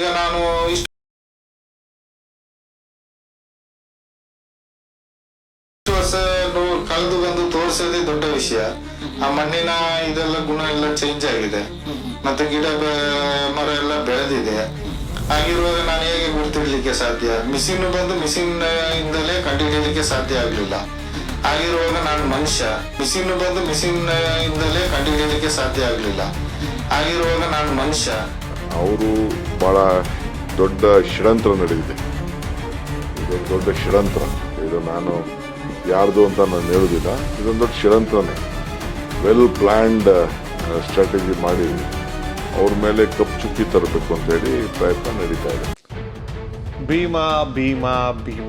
ಈಗ ನಾನು ಇಷ್ಟು ವರ್ಷ ಕಳೆದು ಬಂದು ತೋರಿಸೋದೇ ದೊಡ್ಡ ವಿಷಯ. ಆ ಮಣ್ಣಿನ ಇದೆಲ್ಲ ಗುಣ ಎಲ್ಲ ಚೇಂಜ್ ಆಗಿದೆ. ಮತ್ತೆ ಗಿಡ ಮರ ಎಲ್ಲ ಬೆಳೆದಿದೆ. ಹಾಗಿರುವಾಗ ನಾನು ಹೇಗೆ ಗುರ್ತಿಡ್ಲಿಕ್ಕೆ ಸಾಧ್ಯ? ಮಿಷಿನ್ ಬಂದು ಮಿಷಿನ್ ಇಂದಲೇ ಕಂಡುಹಿಡಿಯಲಿಕ್ಕೆ ಸಾಧ್ಯ ಆಗ್ಲಿಲ್ಲ. ಆಗಿರುವಾಗ ನಾನು ಮನುಷ್ಯ. ಮಿಷಿನ್ ಬಂದು ಮಿಷಿನ್ ಇಂದಲೇ ಕಂಡುಹಿಡಿಯಲಿಕ್ಕೆ ಸಾಧ್ಯ ಆಗ್ಲಿಲ್ಲ. ಆಗಿರುವಾಗ ನಾನು ಮನುಷ್ಯ. ಅವರು ಭಾಳ ದೊಡ್ಡ ಷಡ್ಯಂತ್ರ ನಡೆದಿದೆ. ಇದೊಂದು ದೊಡ್ಡ ಷಡ್ಯಂತ್ರ ಇದು ನಾನು ಯಾರ್ದು ಅಂತ ನಾನು ಹೇಳುದಿಲ್ಲ ಇದೊಂದು ದೊಡ್ಡ ಷಡ್ಯಂತ್ರನೇ ವೆಲ್ ಪ್ಲ್ಯಾಂಡ್ ಸ್ಟ್ರಾಟಜಿ ಮಾಡಿ ಅವ್ರ ಮೇಲೆ ಕಪ್ಪು ಚುಕ್ಕಿ ತರಬೇಕು ಅಂತೇಳಿ ಪ್ರಯತ್ನ ನಡೀತಾ ಇದೆ. ಭೀಮಾ, ಭೀಮ ಭೀಮ.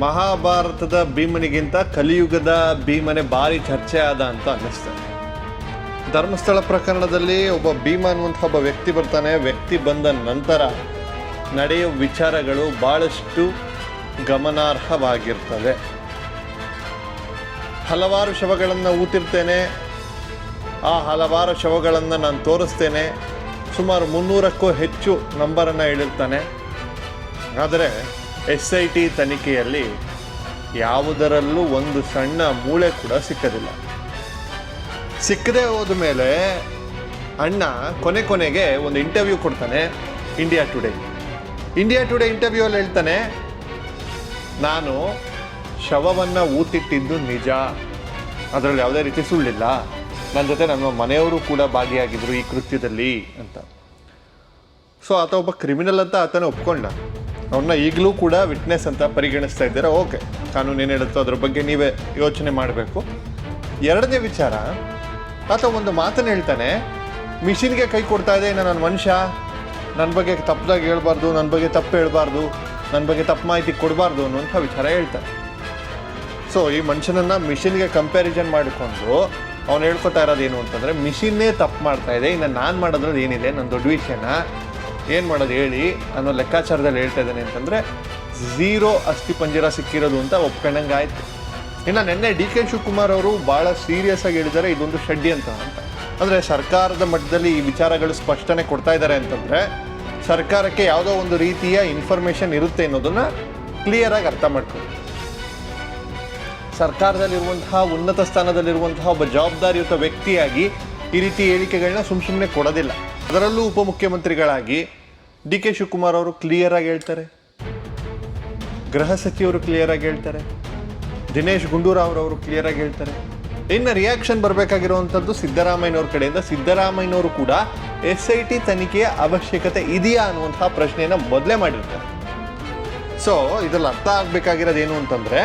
ಮಹಾಭಾರತದ ಭೀಮನಿಗಿಂತ ಕಲಿಯುಗದ ಭೀಮನೆ ಭಾರಿ ಚರ್ಚೆ ಆದ ಅಂತ ಅನ್ನಿಸ್ತದೆ. ಧರ್ಮಸ್ಥಳ ಪ್ರಕರಣದಲ್ಲಿ ಒಬ್ಬ ಭೀಮಾ ಅನ್ನುವಂಥ ಒಬ್ಬ ವ್ಯಕ್ತಿ ಬರ್ತಾನೆ. ವ್ಯಕ್ತಿ ಬಂದ ನಂತರ ನಡೆಯುವ ವಿಚಾರಗಳು ಭಾಳಷ್ಟು ಗಮನಾರ್ಹವಾಗಿರ್ತವೆ. ಹಲವಾರು ಶವಗಳನ್ನು ಊತಿರ್ತೇನೆ. ಆ ಹಲವಾರು ಶವಗಳನ್ನು ನಾನು ತೋರಿಸ್ತೇನೆ. ಸುಮಾರು ಮುನ್ನೂರಕ್ಕೂ ಹೆಚ್ಚು ನಂಬರನ್ನು ಹೇಳಿರ್ತಾನೆ. ಆದರೆ ಎಸ್ ಐ ಟಿ ತನಿಖೆಯಲ್ಲಿ ಯಾವುದರಲ್ಲೂ ಒಂದು ಸಣ್ಣ ಮೂಳೆ ಕೂಡ ಸಿಕ್ಕದಿಲ್ಲ. ಸಿಕ್ಕದೆ ಹೋದ ಮೇಲೆ ಅಣ್ಣ ಕೊನೆ ಕೊನೆಗೆ ಒಂದು ಇಂಟರ್ವ್ಯೂ ಕೊಡ್ತಾನೆ India Today India Today interview ಅಲ್ಲಿ ಹೇಳ್ತಾನೆ, ನಾನು ಶವವನ್ನು ಊತಿಟ್ಟಿದ್ದು ನಿಜ. ಅದರಲ್ಲಿ ಯಾವುದೇ ರೀತಿ ಸುಳ್ಳಿಲ್ಲ. ನನ್ನ ಜೊತೆ ನಮ್ಮ ಮನೆಯವರು ಕೂಡ ಭಾಗಿಯಾಗಿದ್ದರು ಈ ಕೃತ್ಯದಲ್ಲಿ ಅಂತ. ಸೊ ಆತ ಒಬ್ಬ ಕ್ರಿಮಿನಲ್ ಅಂತ ಆತನ ಒಪ್ಕೊಂಡ. ಅವ್ರನ್ನ ಈಗಲೂ ಕೂಡ ವಿಟ್ನೆಸ್ ಅಂತ ಪರಿಗಣಿಸ್ತಾ ಇದ್ದಾರೆ. ಓಕೆ ಕಾನೂನು ಏನು ಹೇಳುತ್ತೋ ಅದ್ರ ಬಗ್ಗೆ ನೀವೇ ಯೋಚನೆ ಮಾಡಬೇಕು. ಎರಡನೇ ವಿಚಾರ ಆತ ಒಂದು ಮಾತನ್ನು ಹೇಳ್ತಾನೆ, ಮಿಷಿನ್ಗೆ ಕೈ ಕೊಡ್ತಾ ಇದೆ ನಾನು ಮನುಷ್ಯ. ನನ್ನ ಬಗ್ಗೆ ತಪ್ಪದಾಗಿ ಹೇಳ್ಬಾರ್ದು ನನ್ನ ಬಗ್ಗೆ ತಪ್ಪು ಹೇಳ್ಬಾರ್ದು ನನ್ನ ಬಗ್ಗೆ ತಪ್ಪು ಮಾಹಿತಿ ಕೊಡಬಾರ್ದು ಅನ್ನುವಂಥ ವಿಚಾರ ಹೇಳ್ತಾನೆ. ಸೊ ಈ ಮನುಷ್ಯನನ್ನು ಮಿಷಿನ್ಗೆ ಕಂಪ್ಯಾರಿಸನ್ ಮಾಡಿಕೊಂಡು ಅವ್ನು ಹೇಳ್ಕೊತಾ ಇರೋದು ಏನು ಅಂತಂದರೆ, ಮಿಷಿನ್ನೇ ತಪ್ಪು ಮಾಡ್ತಾ ಇದೆ, ಇನ್ನು ನಾನು ಮಾಡೋದ್ರಲ್ಲಿ ಏನಿದೆ ನನ್ನ ದೊಡ್ಡ ವಿಷಯನ ಏನು ಮಾಡೋದು ಹೇಳಿ ಅನ್ನೋ ಲೆಕ್ಕಾಚಾರದಲ್ಲಿ ಹೇಳ್ತಾ ಇದ್ದಾನೆ ಅಂತಂದರೆ, ಝೀರೋ ಅಸ್ಥಿ ಪಂಜರ ಸಿಕ್ಕಿರೋದು ಅಂತ ಒಪ್ಕೊಂಡಂಗೆ ಆಯ್ತು ಇನ್ನು ನಿನ್ನೆ ಡಿ ಕೆ ಶಿವಕುಮಾರ್ ಅವರು ಭಾಳ ಸೀರಿಯಸ್ ಆಗಿ ಹೇಳಿದ್ದಾರೆ, ಇದೊಂದು ಷಡ್ಯಂತ್ರ ಅಂತ. ಅಂದರೆ ಸರ್ಕಾರದ ಮಟ್ಟದಲ್ಲಿ ಈ ವಿಚಾರಗಳು ಸ್ಪಷ್ಟನೆ ಕೊಡ್ತಾ ಇದ್ದಾರೆ ಅಂತಂದರೆ, ಸರ್ಕಾರಕ್ಕೆ ಯಾವುದೋ ಒಂದು ರೀತಿಯ ಇನ್ಫಾರ್ಮೇಷನ್ ಇರುತ್ತೆ ಅನ್ನೋದನ್ನ ಕ್ಲಿಯರಾಗಿ ಅರ್ಥ ಮಾಡ್ಕೊಳ್ಳಿ. ಸರ್ಕಾರದಲ್ಲಿರುವಂತಹ, ಉನ್ನತ ಸ್ಥಾನದಲ್ಲಿರುವಂತಹ ಒಬ್ಬ ಜವಾಬ್ದಾರಿಯುತ ವ್ಯಕ್ತಿಯಾಗಿ ಈ ರೀತಿ ಹೇಳಿಕೆಗಳನ್ನ ಸುಮ್ಮ ಸುಮ್ಮನೆ ಕೊಡೋದಿಲ್ಲ. ಅದರಲ್ಲೂ ಉಪಮುಖ್ಯಮಂತ್ರಿಗಳಾಗಿ ಡಿ ಕೆ ಶಿವಕುಮಾರ್ ಅವರು ಕ್ಲಿಯರ್ ಆಗಿ ಹೇಳ್ತಾರೆ. ಗೃಹ ಸಚಿವರು ಕ್ಲಿಯರ್ ಆಗಿ ಹೇಳ್ತಾರೆ. ದಿನೇಶ್ ಗುಂಡೂರಾವ್ ಅವರು ಕ್ಲಿಯರ್ ಆಗಿ ಹೇಳ್ತಾರೆ. ಇನ್ನು ರಿಯಾಕ್ಷನ್ ಬರಬೇಕಾಗಿರುವಂಥದ್ದು ಸಿದ್ದರಾಮಯ್ಯನವ್ರ ಕಡೆಯಿಂದ. ಸಿದ್ದರಾಮಯ್ಯನವರು ಕೂಡ ಎಸ್ ಐ ಟಿ ತನಿಖೆಯ ಅವಶ್ಯಕತೆ ಇದೆಯಾ ಅನ್ನುವಂತಹ ಪ್ರಶ್ನೆಯನ್ನು ಮೊದಲೇ ಮಾಡಿರ್ತಾರೆ. ಸೊ ಇದ್ರಲ್ಲಿ ಅರ್ಥ ಆಗಬೇಕಾಗಿರೋದೇನು ಅಂತಂದ್ರೆ,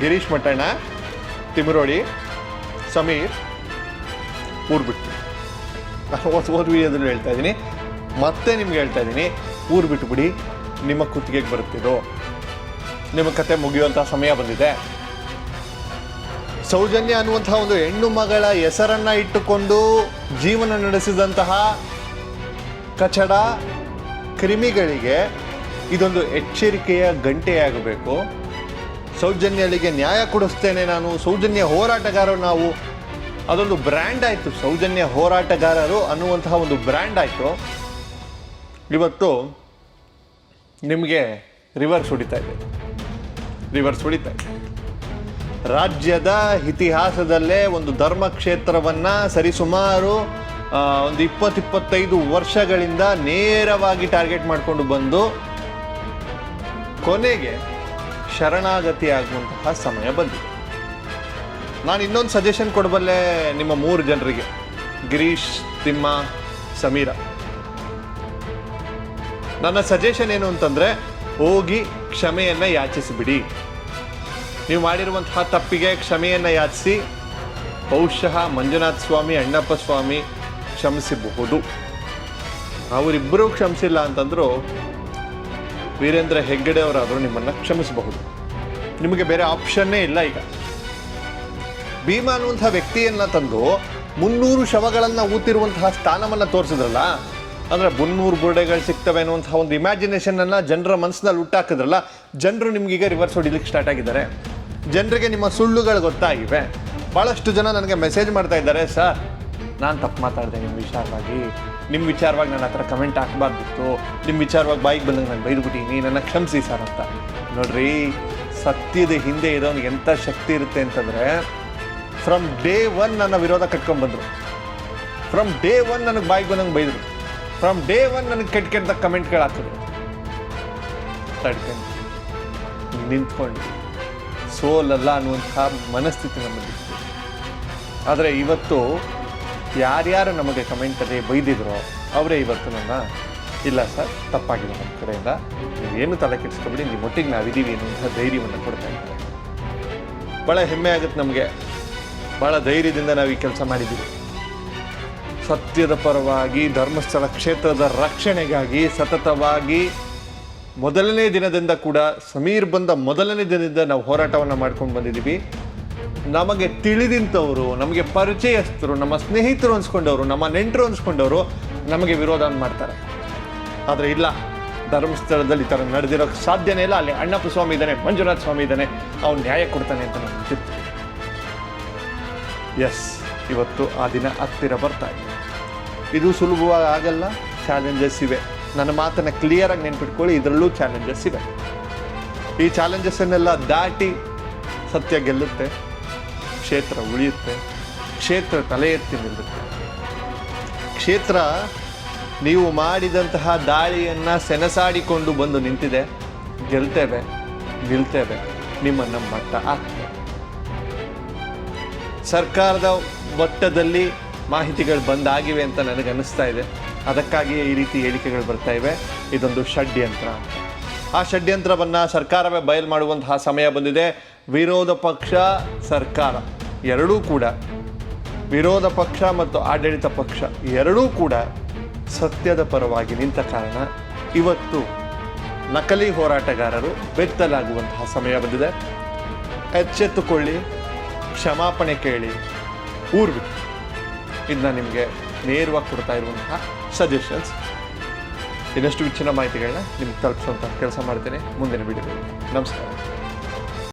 ಗಿರೀಶ್ ಮಠಣ ತಿಮರೋಡಿ ಸಮೀರ್ ಊರು ಬಿಟ್ಟು ಓದ್ ಓದ್ ವಿಡಿಯೋದಲ್ಲಿ ಹೇಳ್ತಾ ಇದ್ದೀನಿ. ಮತ್ತೆ ನಿಮ್ಗೆ ಹೇಳ್ತಾ ಇದ್ದೀನಿ ಊರು ಬಿಟ್ಟುಬಿಡಿ ನಿಮ್ಮ ಕುತ್ತಿಗೆಗೆ ಬರುತ್ತಿದ್ದು ನಿಮ್ಮ ಕತೆ ಮುಗಿಯುವಂಥ ಸಮಯ ಬಂದಿದೆ. ಸೌಜನ್ಯ ಅನ್ನುವಂತಹ ಒಂದು ಹೆಣ್ಣು ಮಗಳ ಹೆಸರನ್ನ ಇಟ್ಟುಕೊಂಡು ಜೀವನ ನಡೆಸಿದಂತಹ ಕಚಡ ಕ್ರಿಮಿಗಳಿಗೆ ಇದೊಂದು ಎಚ್ಚರಿಕೆಯ ಗಂಟೆಯಾಗಬೇಕು. ಸೌಜನ್ಯಗಳಿಗೆ ನ್ಯಾಯ ಕೊಡಿಸ್ತೇನೆ ನಾನು. ಸೌಜನ್ಯ ಹೋರಾಟಗಾರರು ನಾವು. ಅದೊಂದು ಬ್ರ್ಯಾಂಡ್ ಆಯಿತು. ಸೌಜನ್ಯ ಹೋರಾಟಗಾರರು ಅನ್ನುವಂತಹ ಒಂದು ಬ್ರ್ಯಾಂಡ್ ಆಯಿತು. ಇವತ್ತು ನಿಮಗೆ ರಿವರ್ಸ್ ಹೊಡಿತಾ ಇದೆ. ರಿವರ್ಸ್ ಹೊಡಿತಾ ರಾಜ್ಯದ ಇತಿಹಾಸದಲ್ಲೇ ಒಂದು ಧರ್ಮಕ್ಷೇತ್ರವನ್ನು ಸರಿಸುಮಾರು ಒಂದು ಇಪ್ಪತ್ತಿಪ್ಪತ್ತೈದು ವರ್ಷಗಳಿಂದ ನೇರವಾಗಿ ಟಾರ್ಗೆಟ್ ಮಾಡಿಕೊಂಡು ಬಂದು ಕೊನೆಗೆ ಶರಣಾಗತಿ ಆಗುವಂತಹ ಸಮಯ ಬಂದಿದೆ. ನಾನು ಇನ್ನೊಂದು ಸಜೆಷನ್ ಕೊಡಬಲ್ಲೆ ನಿಮ್ಮ ಮೂರು ಜನರಿಗೆ. ಗಿರೀಶ್, ತಿಮ್ಮ, ಸಮೀರ. ನನ್ನ ಸಜೆಷನ್ ಏನು ಅಂತಂದ್ರೆ, ಹೋಗಿ ಕ್ಷಮೆಯನ್ನ ಯಾಚಿಸಿಬಿಡಿ. ನೀವು ಮಾಡಿರುವಂತಹ ತಪ್ಪಿಗೆ ಕ್ಷಮೆಯನ್ನು ಯಾಚಿಸಿ, ಬಹುಶಃ ಮಂಜುನಾಥ ಸ್ವಾಮಿ, ಅಣ್ಣಪ್ಪ ಸ್ವಾಮಿ ಕ್ಷಮಿಸಬಹುದು. ಅವರಿಬ್ಬರೂ ಕ್ಷಮಿಸಿಲ್ಲ ಅಂತಂದರೂ ವೀರೇಂದ್ರ ಹೆಗ್ಗಡೆ ಅವರಾದರೂ ನಿಮ್ಮನ್ನು ಕ್ಷಮಿಸಬಹುದು. ನಿಮಗೆ ಬೇರೆ ಆಪ್ಷನ್ನೇ ಇಲ್ಲ ಈಗ. ಭೀಮಾ ಅನ್ನುವಂಥ ವ್ಯಕ್ತಿಯನ್ನು ತಂದು ಮುನ್ನೂರು ಶವಗಳನ್ನು ಊತಿರುವಂತಹ ಸ್ಥಾನವನ್ನು ತೋರಿಸಿದ್ರಲ್ಲ, ಅಂದರೆ ಮುನ್ನೂರು ಬುರುಡೆಗಳು ಸಿಗ್ತವೆ ಅನ್ನುವಂಥ ಒಂದು ಇಮ್ಯಾಜಿನೇಷನನ್ನು ಜನರ ಮನಸ್ಸಿನಲ್ಲಿ ಹುಟ್ಟಾಕಿದ್ರಲ್ಲ, ಜನರು ನಿಮಗೀಗ ರಿವರ್ಸ್ ಹೊಡಿಲಿಕ್ಕೆ ಸ್ಟಾರ್ಟ್ ಆಗಿದ್ದಾರೆ. ಜನರಿಗೆ ನಿಮ್ಮ ಸುಳ್ಳುಗಳು ಗೊತ್ತಾಗಿವೆ. ಭಾಳಷ್ಟು ಜನ ನನಗೆ ಮೆಸೇಜ್ ಮಾಡ್ತಾ ಇದ್ದಾರೆ, ಸರ್, ನಾನು ತಪ್ಪು ಮಾತಾಡಿದೆ ನಿಮ್ಮ ವಿಚಾರವಾಗಿ. ನಿಮ್ಮ ವಿಚಾರವಾಗಿ ನನ್ನ ಹತ್ರ ಕಮೆಂಟ್ ಹಾಕಬಾರ್ದಿತ್ತು. ನಿಮ್ಮ ವಿಚಾರವಾಗಿ ಬಾಯಿಗೆ ಬಂದಂಗೆ ನಾನು ಬೈದ್ಬಿಟ್ಟೀನಿ ನನ್ನ ಕ್ಷಮಿಸಿ, ಸರ್, ಅಂತ. ನೋಡ್ರಿ, ಸತ್ಯದ ಹಿಂದೆ ಇರೋನಿಗೆ ಎಂಥ ಶಕ್ತಿ ಇರುತ್ತೆ ಅಂತಂದರೆ ಫ್ರಮ್ ಡೇ ಒನ್ ನನ್ನ ವಿರೋಧ ಕಟ್ಕೊಂಡ್ಬಂದರು ಫ್ರಮ್ ಡೇ ಒನ್ ನನಗೆ ಬಾಯಿಗೆ ಬಂದಂಗೆ ಬೈದರು. ಫ್ರಮ್ ಡೇ ಒನ್ ನನಗೆ ಕೆಟ್ಟ ಕೆಟ್ಟದಾಗ ಕಮೆಂಟ್ಗಳು ಹಾಕಿದ್ರು. ತಡ್ಕೊಂಡು ನಿಂತ್ಕೊಂಡು ಸೋಲಲ್ಲ ಅನ್ನುವಂಥ ಮನಸ್ಥಿತಿ ನಮ್ಮಲ್ಲಿತ್ತು ಆದರೆ ಇವತ್ತು ಯಾರ್ಯಾರು ನಮಗೆ ಕಮೆಂಟಲ್ಲಿ ಬೈದಿದ್ರೋ ಅವರೇ ಇವತ್ತು ನನ್ನ, ಇಲ್ಲ ಸರ್, ತಪ್ಪಾಗಿದೆ ನಮ್ಮ ಕಡೆಯಿಂದ. ನೀವೇನು ತಲೆ ಕೆಡಿಸ್ಕೊಬಿಡಿ ನಿಮ್ಮ ಒಟ್ಟಿಗೆ ನಾವಿದ್ದೀವಿ ಅನ್ನುವಂಥ ಧೈರ್ಯವನ್ನು ಕೊಡ್ತಾ ಇದ್ದಾರೆ. ಭಾಳ ಹೆಮ್ಮೆ ಆಗುತ್ತೆ ನಮಗೆ. ಭಾಳ ಧೈರ್ಯದಿಂದ ನಾವು ಈ ಕೆಲಸ ಮಾಡಿದ್ದೀವಿ. ಸತ್ಯದ ಪರವಾಗಿ, ಧರ್ಮಸ್ಥಳ ಕ್ಷೇತ್ರದ ರಕ್ಷಣೆಗಾಗಿ, ಸತತವಾಗಿ ಮೊದಲನೇ ದಿನದಿಂದ ಕೂಡ ಸಮೀರ್ ಬಂದ ಮೊದಲನೇ ದಿನದಿಂದ ನಾವು ಹೋರಾಟವನ್ನು ಮಾಡ್ಕೊಂಡು ಬಂದಿದ್ದೀವಿ. ನಮಗೆ ತಿಳಿದಿಂಥವರು ನಮಗೆ ಪರಿಚಯಸ್ಥರು, ನಮ್ಮ ಸ್ನೇಹಿತರು ಅನ್ಸ್ಕೊಂಡವರು, ನಮ್ಮ ನೆಂಟರು ಅನ್ಸ್ಕೊಂಡವರು ನಮಗೆ ವಿರೋಧ ಮಾಡ್ತಾರೆ. ಆದರೆ ಇಲ್ಲ, ಧರ್ಮಸ್ಥಳದಲ್ಲಿ ಈ ಥರ ನಡೆದಿರೋಕ್ಕೆ ಸಾಧ್ಯನೇ ಇಲ್ಲ. ಅಲ್ಲಿ ಅಣ್ಣಪ್ಪ ಸ್ವಾಮಿ ಇದ್ದಾನೆ, ಮಂಜುನಾಥ ಸ್ವಾಮಿ ಇದ್ದಾನೆ, ಅವ್ನು ನ್ಯಾಯ ಕೊಡ್ತಾನೆ ಅಂತ ನಮ್ಗೆ ಹೇಳ್ತೀನಿ ಎಸ್ ಇವತ್ತು ಆ ದಿನ ಹತ್ತಿರ ಬರ್ತಾ ಇದೆ. ಇದು ಸುಲಭವಾಗಿ ಆಗಲ್ಲ ಚಾಲೆಂಜಸ್ ಇವೆ. ನನ್ನ ಮಾತನ್ನು ಕ್ಲಿಯರಾಗಿ ನೆನ್ಪಿಟ್ಕೊಳ್ಳಿ, ಇದರಲ್ಲೂ ಚಾಲೆಂಜಸ್ ಇವೆ. ಈ ಚಾಲೆಂಜಸ್ಸನ್ನೆಲ್ಲ ದಾಟಿ ಸತ್ಯ ಗೆಲ್ಲುತ್ತೆ, ಕ್ಷೇತ್ರ ಉಳಿಯುತ್ತೆ, ಕ್ಷೇತ್ರ ತಲೆ ಎತ್ತಿ ನಿಲ್ಲುತ್ತೆ. ಕ್ಷೇತ್ರ ನೀವು ಮಾಡಿದಂತಹ ದಾಳಿಯನ್ನು ಸೆಣಸಾಡಿಕೊಂಡು ಬಂದು ನಿಂತಿದೆ, ಗೆಲ್ತೇವೆ, ನಿಲ್ತೇವೆ ನಿಮ್ಮನ್ನು ಮಟ್ಟ ಆಗ್ತೇವೆ. ಸರ್ಕಾರದ ಮಟ್ಟದಲ್ಲಿ ಮಾಹಿತಿಗಳು ಬಂದಾಗಿವೆ ಅಂತ ನನಗೆ ಅನಿಸ್ತಾ ಇದೆ. ಅದಕ್ಕಾಗಿಯೇ ಈ ರೀತಿ ಹೇಳಿಕೆಗಳು ಬರ್ತಾ ಇವೆ. ಇದೊಂದು ಷಡ್ಯಂತ್ರ ಅಂತ. ಆ ಷಡ್ಯಂತ್ರವನ್ನು ಸರ್ಕಾರವೇ ಬಯಲು ಮಾಡುವಂತಹ ಸಮಯ ಬಂದಿದೆ. ವಿರೋಧ ಪಕ್ಷ, ಸರ್ಕಾರ, ಎರಡೂ ಕೂಡ, ವಿರೋಧ ಪಕ್ಷ ಮತ್ತು ಆಡಳಿತ ಪಕ್ಷ ಎರಡೂ ಕೂಡ ಸತ್ಯದ ಪರವಾಗಿ ನಿಂತ ಕಾರಣ ಇವತ್ತು ನಕಲಿ ಹೋರಾಟಗಾರರು ಬೆತ್ತಲಾಗುವಂತಹ ಸಮಯ ಬಂದಿದೆ. ಎಚ್ಚೆತ್ತುಕೊಳ್ಳಿ, ಕ್ಷಮಾಪಣೆ ಕೇಳಿ, ಊರ್ವಿ. ಇದನ್ನ ನಿಮಗೆ ನೇರವಾಗಿ ಕೊಡ್ತಾ ಇರುವಂತಹ ಸಜೆಷನ್ಸ್ ಇನ್ನಷ್ಟು ಹೆಚ್ಚಿನ ಮಾಹಿತಿಗಳನ್ನ ನಿಮ್ಗೆ ತಲುಪಿಸುವಂಥ ಕೆಲಸ ಮಾಡ್ತೇನೆ. ಮುಂದಿನ ವಿಡಿಯೋದಲ್ಲಿ ನಮಸ್ಕಾರ.